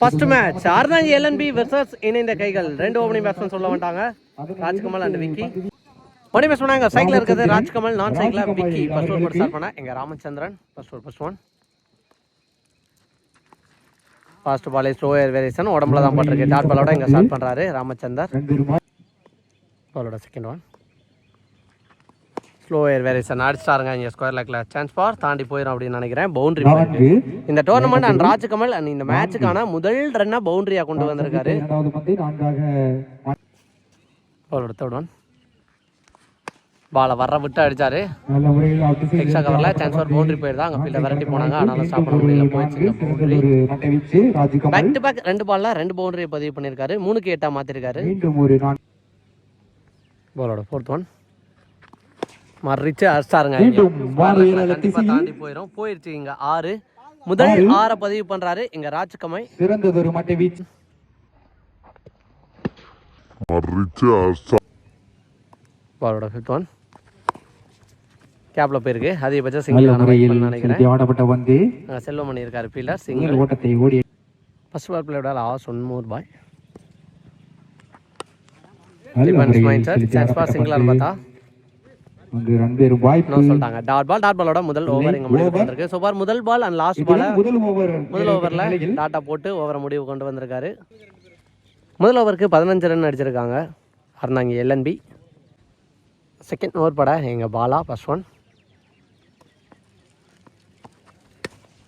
First match அருணாஞ்சி LNB versus இணைந்த கைகள். ரெண்டு ஓப்பனிங் பேட்ஸ்மேன் சொல்ல மாட்டாங்க ராஜ்கமல் அண்ட் விக்கி. ஒனி பேஸ் பண்ணாங்க சைக்கிள் இருக்குது. ராஜ்கமல் நான் cycle Vicky. First over start பண்ண. எங்க Ramachandran. First over first one first ball slower variation உடம்புல தான் பட்டிருக்கு. டாட் பாலோட இங்க ஸ்டார்ட் பண்றாரு ராமச்சந்தர். பாலோட second one slower variation அடிச்சிட்டாருங்க இங்கே ஸ்கொயர் லெக்கில் சான்ஸ் பார் தாண்டி போயிடும் அப்படின்னு நினைக்கிறேன். பவுண்டரி இந்த டோர்னமெண்ட் அண்ட் ராஜ்கமல் அண்ட் இந்த மேட்சுக்கான முதல் ரன்னா பவுண்டரியா கொண்டு வந்திருக்காரு. ஒன் பாலை வர விட்டு அடிச்சாரு. எக்ஸ்ட்ரா கவர்ல சான்ஸ் ஃபார் பவுண்டரி போயிருந்தா அங்க ஃபீல்ட விரட்டி போனாங்க. அதனால ஸ்டாப் பண்ண முடியல. போயிடுச்சு பேக் டு பேக் ரெண்டு பால்ல ரெண்டு பவுண்டரி பதிவு பண்ணிருக்காரு மூணுக்கு எட்டா மாத்திருக்காரு. மீண்டும் ஒரு நான் பாலோட ஃபோர்த் ஒன் மறிச்சு அடிச்சாருங்க கண்டிப்பா தாண்டி போயிடும் போயிருச்சு இங்க ஆறு. முதல் ஆற. பதிவு பண்றாரு இங்க ராஜ்கமை சிறந்ததொரு மட்டை வீச்சு பாலோட ஃபிஃப்த் ஒன் கேப்ல போயிருக்கு. அதிகபட்சம் நல்ல சிங்கிள் நினைக்கிறேன். ஆடப்பட்ட அங்க செல்வமணி இருக்காரு ஃபீல்டர் சிங்கிள் ஓட்டத்தை ஓடி first ball one more boy depends mind sir chance பந்து. பார்த்தா. அங்கு ரன் வாய்ப்பு. சொல்லிட்டாங்க டாட் பால் டாட் பாலோட முதல் ஓவர் எங்க முடிவு வந்திருக்கு ஸோ பார் முதல் பால் அண்ட் லாஸ்ட் பால முதல் ஓவர் முதல் ஓவர்ல டாட்டா போட்டு ஓவரை முடிவு கொண்டு வந்திருக்காரு. முதல் ஓவருக்கு பதினஞ்சு ரன் அடிச்சிருக்காங்க. அருணாங்க எல்என்பி செகண்ட் ஓவர் பட எங்க பாலா ஃபர்ஸ்ட் ஒன்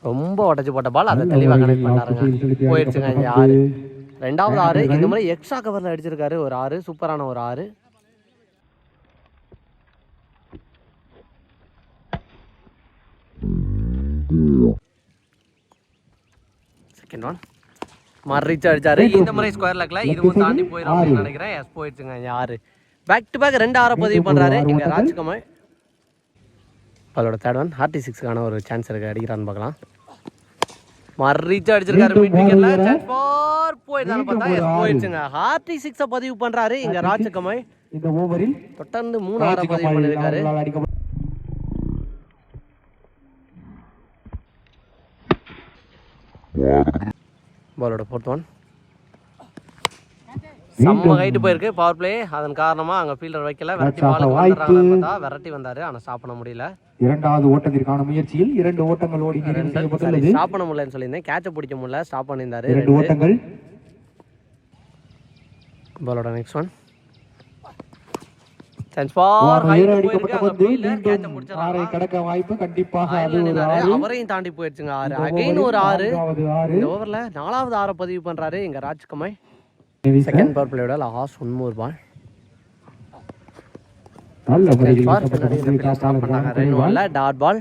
ரொம்ப உடச்சி போட்ட பால் அதை தெளிவாக கனெக்ட் பண்ணாருங்க. போயிடுச்சுங்க இங்க ஆறு. ரெண்டாவது ஆறு இந்த மாதிரி எக்ஸ்ட்ரா கவர்ல அடிச்சிருக்காரு ஒரு ஆறு. சூப்பரான ஒரு ஆறு. செகண்ட் ஒன் மறிச்சு அடிச்சாரு இந்த மாதிரி ஸ்கொயர் லக்ல இதுவும் தாண்டி போயிடும் அப்படின்னு நினைக்கிறேன். எஸ் போயிடுச்சுங்க ஆறு. பேக் டு பேக் ரெண்டு ஆறை பதிவு பண்றாரு. இங்க ராஜ்கமல் அவளோட தேர்ட் ஒன் ஹார்ட்டி சிக்ஸ்க்கான ஒரு சான்ஸ் இருக்கு. அடிக்கிறான்னு பார்க்கலாம். மறிச்சு அடிச்சிருக்காரு மிட் விக்கெட்ல சான்ஸ் ஃபார் போயிடுதான்னு பார்த்தா எஸ் போயிடுச்சுங்க. ஹார்ட்டி சிக்ஸை பதிவு பண்றாரு இங்க ராஜ்கமல் இந்த ஓவரில் தொடர்ந்து மூணு ஆறை பதிவு பண்ணிருக்காரு அவர்களால் அடிக்கப்பட்ட பாலோட ஃபோர்த் ஒன் செம்ம ஹைட்டு போயிருக்கு. பவர் பிளே அதன் காரணமா அங்க ஃபீல்டர் வைக்கல. விரட்டி பாலுக்கு விரட்டி வந்தாரு. ஆனா ஸ்டாப் பண்ண முடியல. இரண்டாவது ஓட்டத்திற்கான முயற்சியில் இரண்டு ஓட்டங்கள் ஓடி ஸ்டாப் பண்ண முடியலன்னு சொல்லியிருந்தேன். கேட்ச பிடிக்க முடியல. ஸ்டாப் பண்ணியிருந்தாரு. இரண்டு ஓட்டங்கள். பாலோட நெக்ஸ்ட் ஒன் அவரையும் தாண்டி போயிடுச்சுங்க ஆறு. அகைன் ஒரு ஆறு. ஓவர்ல நாலாவது ஆறை பதிவு பண்றாரு எங்க ராஜ்கமல் வீச second power பிளேயோட last one more ball dot ball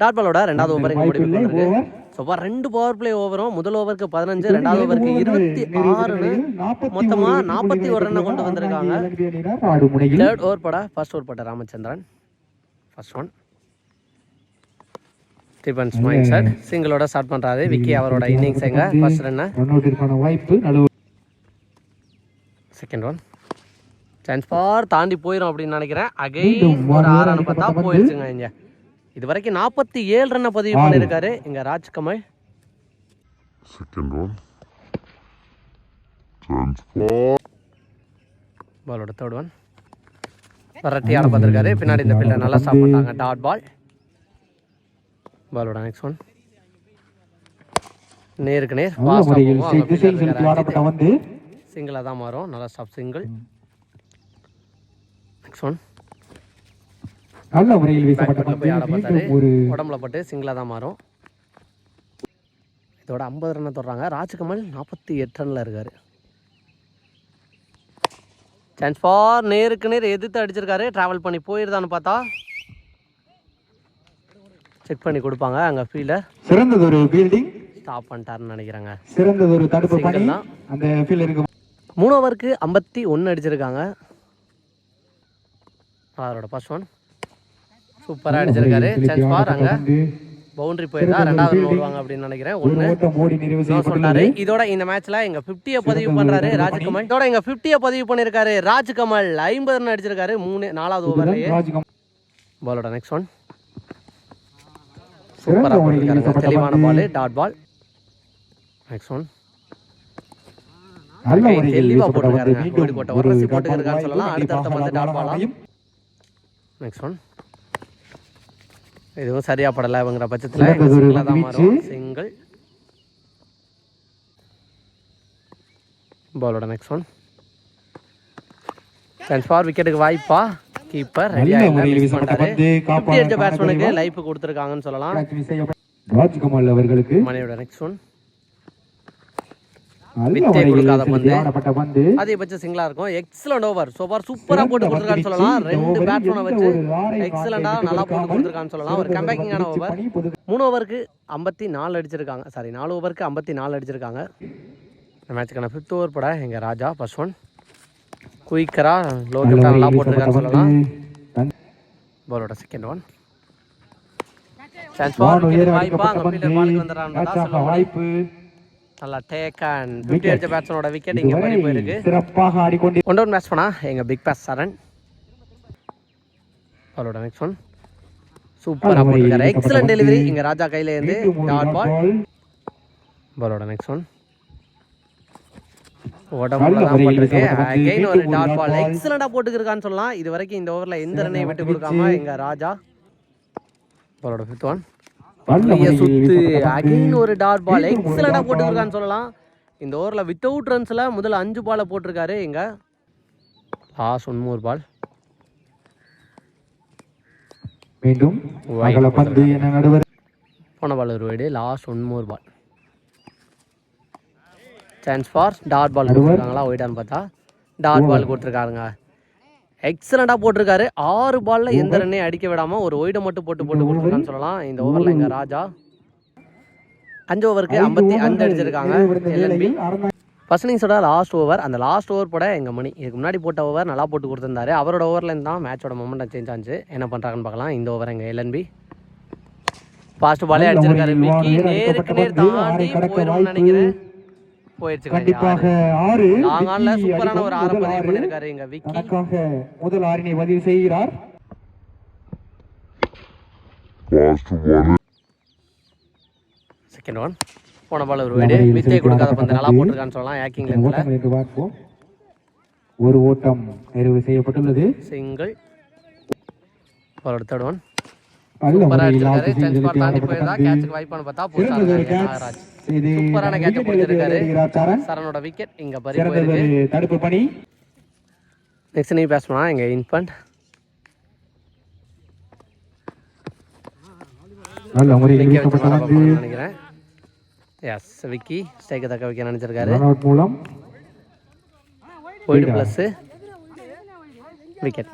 dot பாலோட ரெண்டாவது ஓவர் இங்க முடிவு ஸோ ரெண்டு பவர் பிளே ஓவரும் முதல் ஓவருக்கு பதினஞ்சு ரெண்டாவது ஓவருக்கு இருபத்தி ஆறுன்னு மொத்தமா நாற்பத்தி ஒரு ரன்னை கொண்டு வந்திருக்காங்க. தேர்ட் ஓவர் பட ஃபர்ஸ்ட் ஓவர் பட Ramachandran. First one Stephen mind set சிங்கிளோட start பண்றாரு. விக்கி அவரோட இன்னிங்ஸ் எங்க? ஃபர்ஸ்ட் ரன்னை வாய்ப்பு செகண்ட் ஒன் சான்ஸ் ஃபார் தாண்டி போயிடும் அப்படின்னு நினைக்கிறேன். அகைன் ஒரு ஒரு ஆறு ரன் அடிக்கப்பட்ட பார்த்தா. போயிடுச்சுங்க இங்க. இது வரைக்கும் நாற்பத்தி ஏழு ரன்னை பதிவு பண்ணியிருக்காரு இங்க ராஜ்கமல் Second one. Transfer. பாலோட தேர்ட் ஒன் வரட்டி ஆட பார்த்துருக்காரு. பின்னாடி இந்த ஃபீல்டர் நல்லா ஸ்டாப் பண்ணாங்க டாட் பால் பாலோட நெக்ஸ்ட் ஒன் நேருக்கு நேர் சிங்கிளாக தான் மாறும். நல்லா ஸ்டாப் சிங்கிள் நெக்ஸ்ட் ஒன் நல்ல முறையில் வீசப்பட்ட ஒரு உடம்புல பட்டு சிங்கிளாக தான் மாறும். இதோட ஐம்பது ரன்னை தொடுறாங்க. ராஜ்கமல் நாற்பத்தி எட்டு ரன்ல இருக்காரு. சான்ஸ் ஃபார் நேருக்கு நேர் எதிர்த்து அடிச்சிருக்காரு. டிராவல் பண்ணி போயிருதான்னு பார்த்தா செக் பண்ணி கொடுப்பாங்க. அங்கே ஃபீல்டர் சிறந்ததொரு ஃபீல்டிங் ஸ்டாப் பண்ணிட்டாருன்னு நினைக்கிறாங்க. சிறந்ததொரு தடுப்பு பணி. அந்த ஃபீல்டருக்கு மூணு ஓவருக்கு ஐம்பத்தி ஒன்று அடிச்சிருக்காங்க. அவரோட ஃபர்ஸ்ட் ஒன் சூப்பராக அடிச்சிருக்காரு. சான்ஸ் ஃபார் அங்கே பவுண்டரி போயிருந்தா ரெண்டாவது ஓடுவாங்க அப்படின்னு நினைக்கிறேன். ஒன்று சொன்னாரு இதோட இந்த மேட்ச்ல எங்க 50 பதிவு பண்றாரு ராஜ்கமல் இதோட எங்க 50 பதிவு பண்ணிருக்காரு ராஜ்கமல் ஐம்பது ரன் அடிச்சிருக்காரு. மூணு நாலாவது ஓவர்லயே ராஜ்கம் பாலோட நெக்ஸ்ட் ஒன் சிறந்த சூப்பரா முறையில் போட்டிருக்காரு வீசப்பட்ட தெளிவான ball dot ball next one நல்ல கை முறையில் தெளிவா வீசப்பட்ட பந்து. போட்டிருக்காருங்க. ஓடி போட்ட ஒரு ரசி போட்டுருக்காருன்னு சொல்லலாம். அடுத்தடுத்த பந்து டாட் பாலா. அமையும். நெக்ஸ்ட் ஒன் இதுவும் சரியா படல இவங்கிற பட்சத்தில் சிங்கிளாக தான். மாறும். சிங்கிள் பாலோட நெக்ஸ்ட் ஒன் சான்ஸ் ஃபார் விக்கெட்டுக்கு வாய்ப்பா. கீப்பர் ரெடி நல்ல ஆகி முறையில் மிஸ் வீசப்பட்ட பண்ணிட்டாரு பந்து ஃபிஃப்டி காப்பாளர் அடிச்ச பேட்ஸ்மேனுக்கு. லைஃப் கொடுத்துருக்காங்கன்னு சொல்லலாம். ராஜ்கமல் அவர்களுக்கு. மணியோட நெக்ஸ்ட் ஒன் வித்தை கொடுக்காத பந்து. அதிகபட்ச சிங்கிளா இருக்கும். எக்ஸலண்ட் ஓவர் சூப்பர் சூப்பரா போட்டு கொடுத்துருக்கான்னு சொல்லலாம். ரெண்டு ஓவரில் பேட்ஸ்மேனை வச்சு எக்ஸலண்டா நல்லா போட்டு கொடுத்துருக்கான்னு சொல்லலாம். ஒரு கம்பேக்கிங்கான ஓவர் மூணு ஓவருக்கு ஐம்பத்தி நாலு அடிச்சிருக்காங்க. சாரி நாலு ஓவருக்கு ஐம்பத்தி நாலு அடிச்சிருக்காங்க. மேட்சுக்கான ஃபிஃப்த் ஓவர் பட எங்கள் ராஜா ஃபர்ஸ்ட் ஒன் குயிக்கரா லோ நல்ல கிஃப்டாக நல்லா போட்டிருக்கான்னு சொல்லலாம். தன்- பாலோட செகண்ட் ஒன் சான்ஸ் வாய்ப்பா பாலுக்கு வந்துடுறான்னு ஆக சொல்ல வாய்ப்பு. நல்லா டேக் அண்ட் Wicket. அடிச்ச பேட்ஸ்மேனோட விக்கெட் இங்கே பறி போயிருக்கு. சிறப்பாக ஆடிக்கொண்டு ஒன் டவுன் மேட்ச் பண்ணா எங்கள் பிக் பாஸ் சரண் அவரோட நெக்ஸ்ட் ஒன் சூப்பராக போட்டிருக்காரு. டெலிவரி இங்கே ராஜா கையில இருந்து மீண்டும் ஒரு டாட் பால். பாலோட நெக்ஸ்ட் ஒன் உடம்புல தான் போட்டிருக்கு. அகைன் ஒரு டாட் பால் போட்டுக்கிருக்கான்னு சொல்லலாம். இது வரைக்கும் இந்த ஓவரில் எந்த ரன்னையும் விட்டு கொடுக்காம வீச்சு. எங்க ராஜா பாலோட ஃபிஃப்த் ஒன் சுத்து. அகைன் ஒரு டாட் பால் மீண்டும் ஒரு எக்ஸலண்டா dot போட்டுருக்கான்னு சொல்லலாம். இந்த ஓவரில் வித்தவுட் ரன்ஸ்ல முதல்ல அஞ்சு பாலை போட்டிருக்காரு. எங்க லாஸ்ட் ஒன் பால் மீண்டும் Wide அகல பந்து என நடுவர். போன பால் ஒரு wide last one more ball chance for dot ball கொடுத்துருக்காங்களா ஒயிட்டான்னு பார்த்தா. டாட் பால் கொடுத்துருக்காருங்க எக்ஸலண்டாக போட்டிருக்காரு. ஆறு பால்ல எந்த ரன்னையும் அடிக்க விடாம ஒரு ஒய்டை மட்டும் போட்டு போட்டு கொடுத்துருக்கான்னு சொல்லலாம். இந்த ஓவரில் எங்க ராஜா. அஞ்சு ஓவருக்கு ஐம்பத்தி அஞ்சு அடிச்சிருக்காங்க. எல்என்பி ஃபர்ஸ்ட் இன்னிங்ஸோட லாஸ்ட் ஓவர் அந்த லாஸ்ட் ஓவர் போட எங்கள் மணி இதுக்கு முன்னாடி போட்ட ஓவர் நல்லா போட்டு கொடுத்துருந்தாரு. அவரோட ஓவர்லேருந்து தான் மேட்சோட மொமெண்டம் சேஞ்ச் ஆச்சு என்ன பண்ணுறாங்கன்னு பார்க்கலாம். இந்த ஓவர் எங்கள் எல்என்பி ஃபாஸ்ட் பாலே அடிச்சிருக்காரு மிக்கி நேருக்கு நேர் தாண்டி போயிடும்னு. நினைக்கிறேன். போயிடுச்சு கண்டிப்பாக ஆறு லாங்கான்ல சூப்பரான ஒரு ஆறு முதல் பதிவு ஆறு. பண்ணியிருக்காரு எங்க விக்கி. தனக்காக முதல் ஆறினை பதிவு செய்கிறார். செகண்ட் ஒன் போன பால் ஒரு வீடு. வித்தை கொடுக்காத பந்து நல்லா போட்டிருக்கான்னு சொல்லலாம். பார்ப்போம். ஒரு ஓட்டம் நிறைவு செய்யப்பட்டுள்ளது. சிங்கிள் பாலோட தேர்ட் ஒன் சூப்பரா சான்ஸ் பார் தாண்டி போயிருந்தா கேட்சுக்கு வாய்ப்பானு பார்த்தா புதுசாக சூப்பரான. சரணோட விக்கெட் இங்க பறி சிறந்தது போயிருக்கு. ஒரு தடுப்பு பணி. நெக்ஸ்ட் நீ பேசணும் எங்க இன்ஃபண்ட் நல்ல முறையில் நினைக்கிறேன். எஸ் விக்கி. ஸ்ட்ரைக்கை தக்க வைக்க நினைச்சிருக்காரு மூலம். Plus wicket.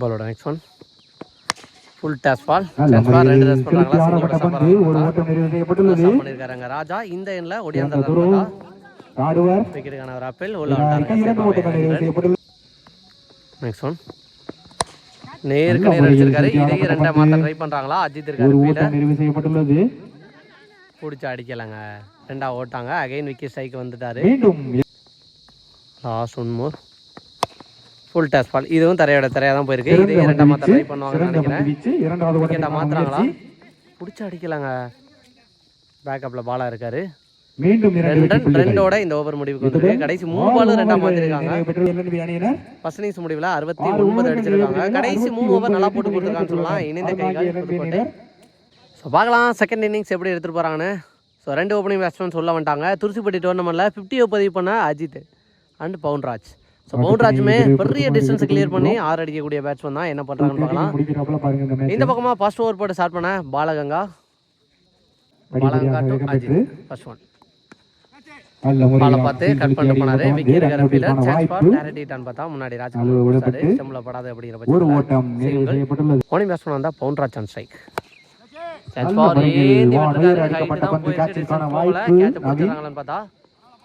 பாலோட next one full toss ball. நல்ல சான்ஸ் பால் ரெண்டு பண்ணியிருக்காங்க ராஜா இந்த துரு ஆடுவர். விக்கெட்டுக்கான ஒரு அப்பீல் உள்ள நெக்ஸ்ட் ஒன் நேருக்கு நேர் அடிச்சிருக்காரு. இதையும் ரெண்டை மாற்ற ட்ரை பண்ணுறாங்களா அஜித் இருக்காரு நிறைவு பிடிச்சி அடிக்கலைங்க. ரெண்டா ஓட்டாங்க. அகைன் விக்கி ஸ்ட்ரைக் வந்துட்டாரு. Last one more full toss ball இதுவும் தரையோட தரையாக தான் போயிருக்கு. ரெண்டா மாற்ற பந்து ட்ரை பண்ணுவாங்கன்னு நினைக்கிறேன். முயற்சி. பிடிச்சி அடிக்கலாங்க. பேக்கப்ல பாலா இருக்காரு. மீண்டும். ரெண்டோட இந்த ஓவர் முடிவுக்கு வந்திருக்கு. கடைசி மூணு பால் ரெண்டா மாத்திருக்காங்க. நிறைவு பெற்ற LNB அணியினர். ஃபர்ஸ்ட் இன்னிங்ஸ் முடிவில் அறுபத்தி ஒன்பது அடிச்சிருக்காங்க. கடைசி மூணு ஓவர் நல்லா போட்டு கொடுத்துருக்கான்னு சொல்லலாம். இணைந்த அணியினர். ஸோ பார்க்கலாம். செகண்ட் இன்னிங்ஸ் எப்படி எடுத்துட்டு போறாங்கன்னு. ஸோ ரெண்டு ஓப்பனிங் பேட்ஸ்மேன் சொல்ல வந்துட்டாங்க. துருசிப்பட்டி டோர்னமெண்ட்ல ஃபிஃப்டி பதிவு பண்ண அஜித் அண்ட் பவுன்ராஜ் ஸோ பவுன்ராஜுமே பெரிய டிஸ்டன்ஸ் கிளியர் பண்ணி ஆறு அடிக்கக்கூடிய பேட்ஸ்மேன் தான் என்ன பண்றாங்கன்னு பார்க்கலாம். இந்த match. இந்த பக்கமா ஃபர்ஸ்ட் ஓவர் போட்டு ஸ்டார்ட் பண்ண Balaganga. Balaganga to Ajith first one பாலை பார்த்து கட் பண்ணிட்டு போனாரு. சான்ஸ் பார்த்தா முன்னாடி ராஜ்குமார் கொடுத்தாரு. ஸ்டெம்ல படாது அப்படிங்கிற பட்சத்தில் ஓனிங் பேட்ஸ்மேன் வந்தா பவுன்ராஜ் ஆன் ஸ்ட்ரைக் சான்ஸ் ஏந்தி விட்டுருக்காரு ஹைட் தான் போயிருக்கு டிஸ்டன்ஸ் போகல கேட்ச். பிடிச்சிருக்காங்களான்னு பார்த்தா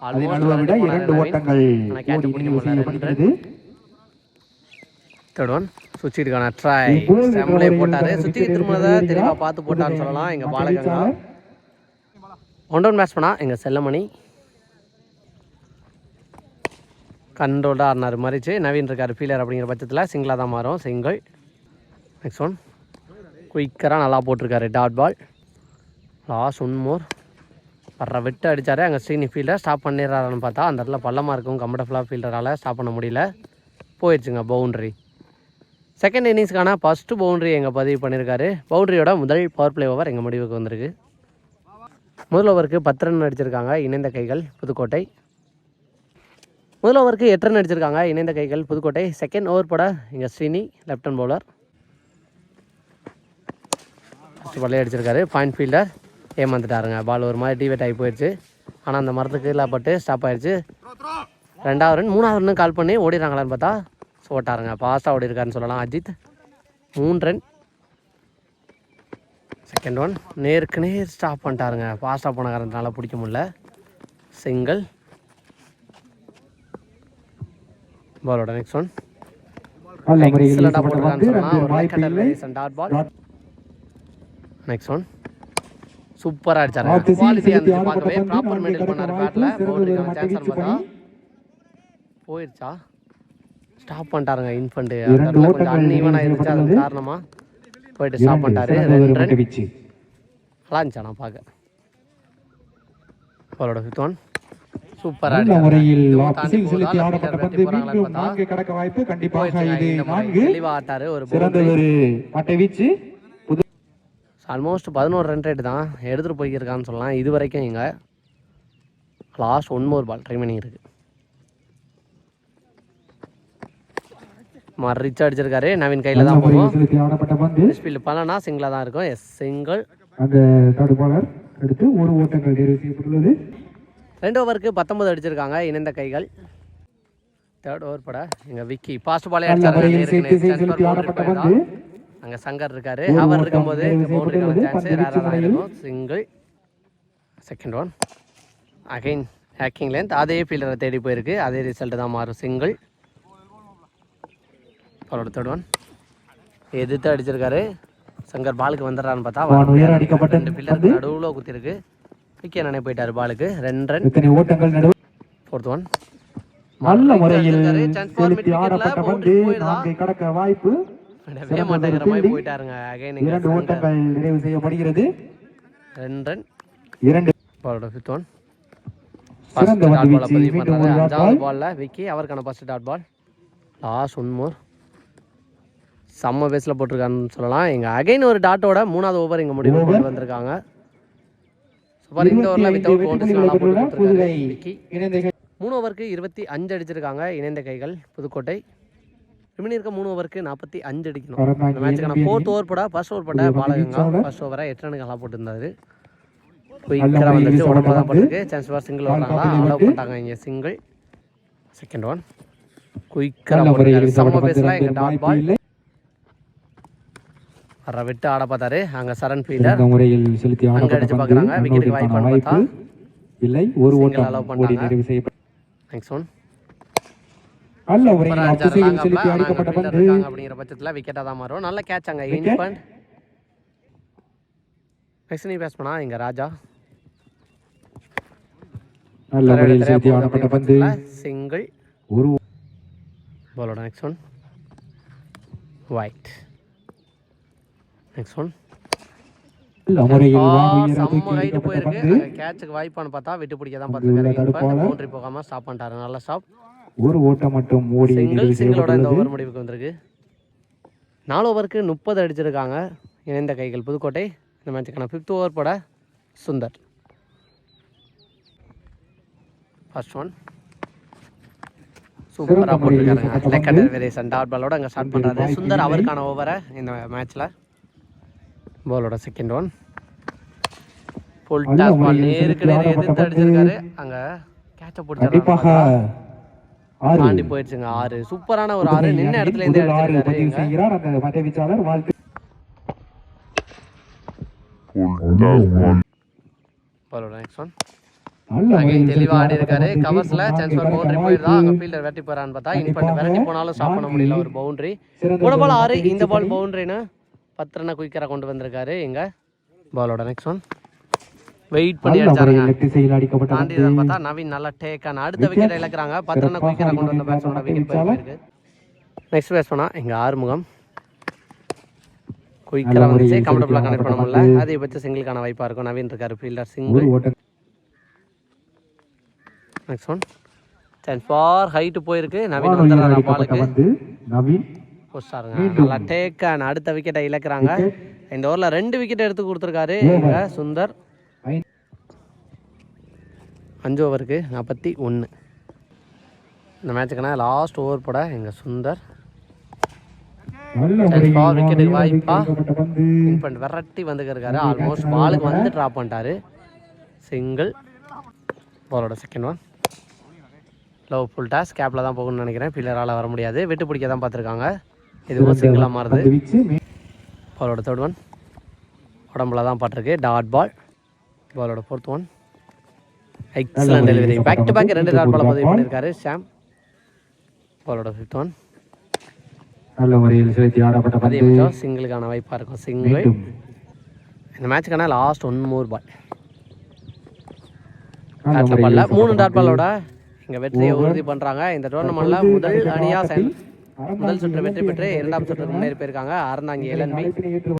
அதை நழுவ விட இரண்டு ஓட்டங்கள் செய்யப்படுகிறது தேர்ட் ஒன் சுவிட்சிருக்கான ட்ரை recovery போட்டாரு. சுத்தி wicket திரும்பினதை எடுத்து தெளிவா வருகிறார். பார்த்து போட்டான்னு சொல்லலாம். எங்க மற்ற பாலகங்கா. ஒன் டவுன் பேட்ஸ்மேனா எங்க செல்லமணி. கண்ட்ரோல்டாக ஆடினார். மறிச்சு நவீன் இருக்கார். ஃபீலர் அப்படிங்கிற பட்சத்தில் சிங்கிளாக தான் மாறும். சிங்கிள் நெக்ஸ்ட் ஒன் குயிக்கராக நல்லா போட்டிருக்காரு. Dot ball last one more வர்ற விட்டு அடித்தார் அங்கே ஸ்ரீனி ஃபீல்டை ஸ்டாப் பண்ணிடுறாருன்னு பார்த்தா அந்த இடத்துல பள்ளமாக இருக்கும் கம்ஃபர்டபுளாக ஃபீல்டரால் ஸ்டாப் பண்ண முடியல. போயிடுச்சுங்க பவுண்ட்ரி செகண்ட் இன்னிங்ஸ்க்கான ஃபஸ்ட்டு பவுண்ட்ரி எங்கள் பதிவு பண்ணியிருக்காரு பவுண்ட்ரியோட முதல் பவர் பிளே ஓவர் எங்கள் முடிவுக்கு வந்திருக்கு. முதல் ஓவருக்கு பத்து ரன் அடிச்சிருக்காங்க இணைந்த கைகள் புதுக்கோட்டை. முதல் ஓவருக்கு எட்டு ரன் அடிச்சிருக்காங்க இணைந்த கைகள் புதுக்கோட்டை. செகண்ட் ஓவர் போட இங்கே ஸ்ரீனி லெஃப்டன் பவுலர் ஃபஸ்ட்டு பாலே அடிச்சிருக்காரு பாயிண்ட் ஃபீல்டர் ஏமாந்துட்டாருங்க. பால் ஒரு மாதிரி டிவேட் ஆகி போயிடுச்சு. ஆனால் அந்த மரத்துக்கு கீழே பட்டு ஸ்டாப் ஆயிடுச்சு. ரெண்டாவது ரன் மூணாவது ரன் கால் பண்ணி ஓடிடுறாங்களான்னு பார்த்தா ஓட்டாருங்க. ஃபாஸ்ட்டாக ஓடி இருக்காருன்னு சொல்லலாம். அஜித் மூணு ரன் செகண்ட் ஒன் நேருக்கு நேர் ஸ்டாப் பண்ணிட்டாருங்க. ஃபாஸ்ட்டாக போன காரணத்தினால பிடிக்க முடியல. சிங்கிள் பாலோட நெக்ஸ்ட் ஒன் சொல்லலாம். ஒரு டாட் பால். நெக்ஸ்ட் ஒன் சூப்பராக திசையில் குவாலிட்டியாக இருந்துச்சு பார்க்கவே ப்ராப்பர் மெயின்டைன் பண்ணார் பேட்டில் பவுண்டரிக்கான சான்ஸ் பார்த்தா. போயிடுச்சா ஸ்டாப் பண்ணிட்டாருங்க இன்ஃபண்ட் கொஞ்சம் அன்ஈவனாக இருந்துச்சு அது. காரணமாக போயிட்டு ஸ்டாப் பண்ணிட்டாரு. ரெண்டு ரன். நல்லா இருந்துச்சு நான் பார்க்க பாலோட ஃபிஃப்த் ஒன் முறையில் செலுத்தி ஆடப்பட்ட பந்து மீண்டும் நான்கு கடக்க வாய்ப்பு கண்டிப்பாக இது நான்கு. ஆட்டாரு ஒரு சிறந்த பவுண்டரி ஒரு மட்டை வீச்சு. புது ஆல்மோஸ்ட் பதினோரு ரன் ரேட் தான். எடுத்துகிட்டு போயிருக்கான்னு சொல்லலாம். இது வரைக்கும் இங்கே last one more ball try பண்ணி இருக்கு ரிச் அடிச்சிருக்காரு. நவீன் கையில் தான் போகும். ஸ்பீல் பண்ணனா சிங்கிளாக தான் இருக்கும். எஸ் சிங்கிள் அந்த தடுப்பாளர் எடுத்து ஒரு ஓட்டங்கள் நிறைவு செய்யப்பட்டுள்ளது. ரெண்டு ஓவருக்கு பத்தொன்பது அடிச்சிருக்காங்க. இணைந்த கைகள். தேர்ட் ஓவர் பட. எங்கள் விக்கி. ஃபாஸ்ட் பாலே அடிச்சாரு. அங்கே சங்கர் இருக்காரு. அவர் இருக்கும்போது பவுண்டரிக்கான. சான்ஸ் ரேராக தான் இருக்கும் single second one again hacking length அதே ஃபீல்டரை தேடி போயிருக்கு. அதே ரிசல்ட் தான் மாறும். சிங்கிள் அவரோட தேர்ட் ஒன் எதிர்த்து அடிச்சிருக்காரு. சங்கர் பாலுக்கு வந்துடுறான்னு பார்த்தா. அடிக்கப்பட்ட ரெண்டு பில்லருக்கு நடுவில் குத்திருக்கு. விக்கி நானே போயிட்டாரு பாலுக்கு ரெண்டு ரன் ஓட்டங்கள் நடுவு ஃபோர்த் ஒன் நல்ல முறையில் செலுத்தி ஆடப்பட்ட பந்து நான்கை கடக்க வாய்ப்பு போயிட்டாருங்க இரண்டு ஓட்டங்கள் நிறைவு செய்யப்படுகிறது. ரெண்டு ரன் இரண்டு. பாலோட ஃபிஃப்த் ஒன் சிறந்த அஞ்சாவது பால் பாலில் விக்கி அவருக்கான first dot ball last one more செம்ம பேஸில் போட்டிருக்காருன்னு சொல்லலாம். எங்கள் அகைன் ஒரு டாட்டோட மூணாவது ஓவர் இங்கே முடிவு கொண்டு வந்திருக்காங்க. சூப்பர் இந்த ஓவரில் வித்தவுட் போட்டு விக்கி. மூணு ஓவருக்கு இருபத்தி அஞ்சு அடிச்சிருக்காங்க இணைந்த கைகள் புதுக்கோட்டை. ரிமினி இருக்க மூணு ஓவருக்கு நாற்பத்தி அஞ்சு அடிக்கணும். இந்த மேட்சுக்கான NBA ஃபோர்த் ஓவர் போட ஃபர்ஸ்ட் ஓவர் போட்ட பாலகங்கா. ஃபர்ஸ்ட் ஓவரை எட்டு ரனுக்கு போட்டிருந்தாரு நல்ல குயிக்கராக முறையில் வந்துச்சு உடம்பு தான் போட்டிருக்கு. சான்ஸ் ஃபார் சிங்கிள் காப்பிலே அலோவ். பண்ணிட்டாங்க இங்கே சிங்கிள் செகண்ட் ஒன் குயிக்கராக போட்டிருக்காரு செம்ம பந்து எங்கள் டாட் பால். வர விட்டு ஆட பார்த்தாரு. அங்கே சரண் ஃபீல்டர் முறையில் செலுத்தி அங்க அடிச்சு பார்க்கறாங்க. விக்கெட்டுக்கு வாய்ப்பு இல்லை. ஒரு ஓட்டம். நிறைவு செய்யப்பட்ட நெக்ஸ்ட் ஒன் நல்ல அத்திசையில் லாங் செலுத்தி ஃபீல்டர் பந்து. அப்படிங்கிற பட்சத்தில் விக்கெட்டாக தான் மாறும். நல்ல கேட்ச் அங்கே. இன்ஃபண்ட் நெக்ஸ்ட் பேஸ் பண்ணா இங்கே ராஜா. நல்ல முறையில் செலுத்தி ஆடப்பட்ட பந்து. சிங்கிள் ஒரு பாலோட next one wide next one கேட்சுக்கு வாய்ப்பான்னு பார்த்தா விட்டு பிடிக்க தான் பார்த்துருக்காரு. பவுண்டரி போகாமல் ஸ்டாப் பண்ணிட்டாரு. நல்ல ஸ்டாப் ஒரு ஓட்டம் மட்டும் ஓடி சிங்கிள் சிங்கிளோட இந்த ஓவர் முடிவுக்கு வந்திருக்கு. நாலு ஓவருக்கு முப்பது அடிச்சிருக்காங்க. இணைந்த கைகள் புதுக்கோட்டை. இந்த மேட்சுக்கான ஃபிஃப்த் ஓவர் போட சுந்தர். ஃபர்ஸ்ட் ஒன் சூப்பராக போட்டிருக்காருங்க. பந்து. வேரியேஷன் டாட் பாலோட அங்கே ஸ்டார்ட் பண்ணுறாரு சுந்தர். அவருக்கான ஓவரை இந்த மேட்ச்சில் பாலோட second one full toss ball நேருக்கு நேர் எதிர்த்து. அடிச்சிருக்காரு. அங்கே கேட்சை பிடிச்சாரு தாண்டி போயிடுச்சுங்க ஆறு. சூப்பரான ஒரு ஆறு. நின்ன இடத்துல இருந்து முறையில் தெளிவா ஆடி இருக்காரு கவர்ஸ்ல சான்ஸ் ஃபார் பவுண்டரி போயிருந்தா அங்க. ஃபீல்டர் வெட்டி போறான்னு பார்த்தா இன் பண்ணி விரட்டி போனாலும் ஸ்டாப் பண்ண முடியல ஒரு பவுண்டரி பால் ஆறு இந்த பால் பவுண்டரின்னு பத்து ரன்னை குயிக்கரா கொண்டு வந்திருக்காரு. எங்க? பாலோட நெக்ஸ்ட் ஒன் வெயிட் பண்ணி அடிச்சாருங்க தாண்டி பார்த்தா நவீன் நல்லா டேக்கான அடுத்த விக்கெட் இழக்கிறாங்க. பத்து ரன்னை குயிக்கரா கொண்டு வந்த பேட்ஸ்மேனோட விக்கெட் போயிருக்கு நெக்ஸ்ட் பேஸ் பண்ணா இங்க ஆறுமுகம். வந்துச்சு முறையில் கம்ஃபர்டபுளாக கனெக்ட் பண்ண முடியல அதிகபட்ச சிங்கிளுக்கான வாய்ப்பா இருக்கும். நவீன் இருக்காரு fielder single next one chance for height போயிருக்கு. நவீன் அடிக்கப்பட்ட பாலுக்கு நவீன். நல்லா டேக் அடுத்த விக்கெட்டை இழக்கிறாங்க. இந்த ஓவரில் ரெண்டு விக்கெட் எடுத்து கொடுத்துருக்காரு. சுந்தர். அஞ்சு ஓவருக்கு நாற்பத்தி ஒன்று. இந்த மேட்சுக்குனா லாஸ்ட் ஓவர் போட எங்கள் சுந்தர். வானொலியில் வாய்ப்பா? பண்ணிட்டு விரட்டி வந்துருக்காரு ஆல்மோஸ்ட் பாலுக்கு வந்து ட்ராப் பண்ணிட்டாரு. சிங்கிள் பாலோட second one low full toss கேப்பில் தான் போகணும்னு நினைக்கிறேன். பில்லரால் வர முடியாது. விட்டு பிடிக்க தான் பார்த்துருக்காங்க. இதுவும் சிங்கிளாக மாறுது. பாலோட தேர்ட் ஒன் உடம்புல தான் பட்டிருக்கு. டாட் பால் பாலோட fourth one excellent delivery back to back ரெண்டு டாட் பால் பதிவு பண்ணியிருக்காரு ஷாம் பாலோட ஃபிஃப்த் ஒன் நல்ல முறையில் செலுத்தி ஆடப்பட்ட அதே நிமிஷம் சிங்கிளுக்கான வாய்ப்பாக இருக்கும். சிங்கிள் இந்த மேட்சுக்கான last one more ball dot பால்ல மூணு டாட் பாலோட இங்க வெற்றியை உறுதி பண்றாங்க. இந்த டோர்னமெண்ட்ல முதல் அணியா சென் முதல் சுற்று வெற்றி பெற்று இரண்டாம் சுற்றுக்கு முன்னேறி போயிருக்காங்க. அறந்தாங்க ஏற்று